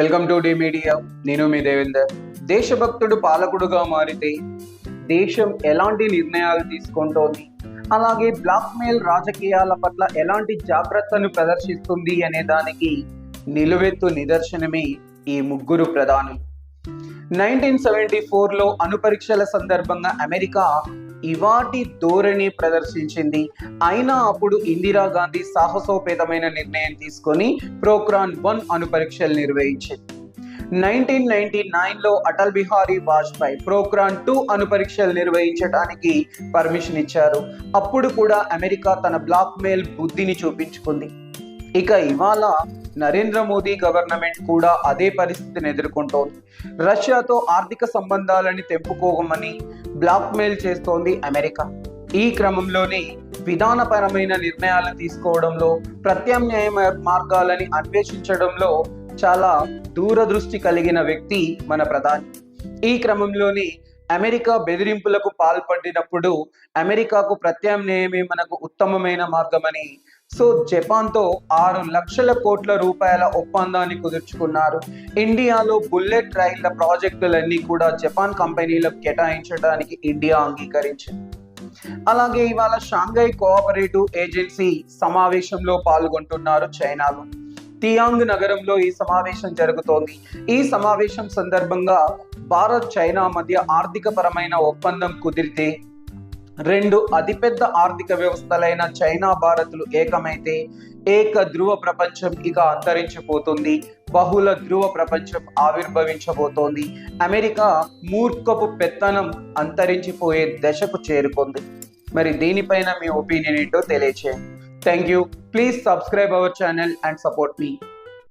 Welcome to D media. నేను మీ దేవేందర్. దేశభక్తుడు పాలకుడుగా మారితే దేశం ఎలాంటి నిర్ణయాలు తీసుకుంటోంది? అలాగే బ్లాక్ మెయిల్ రాజకీయాల పట్ల ఎలాంటి జాగ్రత్తను ప్రదర్శిస్తుంది అనే దానికి నిలువెత్తు నిదర్శనమే ఈ ముగ్గురు ప్రధానులు. నైన్టీన్ సెవెంటీ ఫోర్లో అణుపరీక్షల సందర్భంగా అమెరికా ఇవాటి ధోరణి ప్రదర్శించింది. అయినా అప్పుడు ఇందిరాగాంధీ సాహసోపేతమైన నిర్ణయం తీసుకొని ప్రోక్రాన్ వన్ అణుపరీక్షలు నిర్వహించింది. నైన్టీన్ నైన్టీ నైన్లో అటల్ బిహారీ వాజ్పేయి ప్రోక్రాన్ టూ అణుపరీక్షలు నిర్వహించడానికి పర్మిషన్ ఇచ్చారు. అప్పుడు కూడా అమెరికా తన బ్లాక్ మెయిల్ బుద్ధిని చూపించుకుంది. ఇక ఇవాళ నరేంద్ర మోదీ గవర్నమెంట్ కూడా అదే పరిస్థితిని ఎదుర్కొంటోంది. రష్యాతో ఆర్థిక సంబంధాలని తెంపుకోగమని బ్లాక్మెయిల్ చేస్తోంది అమెరికా. ఈ క్రమంలోనే విధానపరమైన నిర్ణయాలు తీసుకోవడంలో ప్రత్యామ్నాయ మార్గాలని అన్వేషించడంలో చాలా దూరదృష్టి కలిగిన వ్యక్తి మన ప్రధాని. ఈ క్రమంలోనే అమెరికా బెదిరింపులకు పాల్పడినప్పుడు అమెరికాకు ప్రత్యామ్నాయమే మనకు ఉత్తమమైన మార్గమని. సో జపాన్తో ఆరు లక్షల కోట్ల రూపాయల ఒప్పందాన్ని కుదుర్చుకున్నారు. ఇండియాలో బుల్లెట్ రైళ్ళ ప్రాజెక్టులన్నీ కూడా జపాన్ కంపెనీలకు కేటాయించడానికి ఇండియా అంగీకరించింది. అలాగే ఇవాళ షాంఘై కోఆపరేటివ్ ఏజెన్సీ సమావేశంలో పాల్గొంటున్నారు చైనాలో. తియాంగ్ నగరంలో ఈ సమావేశం జరుగుతోంది. ఈ సమావేశం సందర్భంగా భారత్ చైనా మధ్య ఆర్థిక పరమైన ఒప్పందం కుదిరితే రెండు అతిపెద్ద ఆర్థిక వ్యవస్థలైన చైనా భారత్లు ఏకమైతే ఏక ధ్రువ ప్రపంచం ఇక అంతరించిపోతుంది. బహుళ ధ్రువ ప్రపంచం ఆవిర్భవించబోతోంది. అమెరికా మూర్ఖపు పెత్తనం అంతరించిపోయే దశకు చేరుకుంది. మరి దీనిపైన మీ ఒపీనియన్ ఏంటో తెలియచేయండి. Thank you. Please subscribe our channel and support me.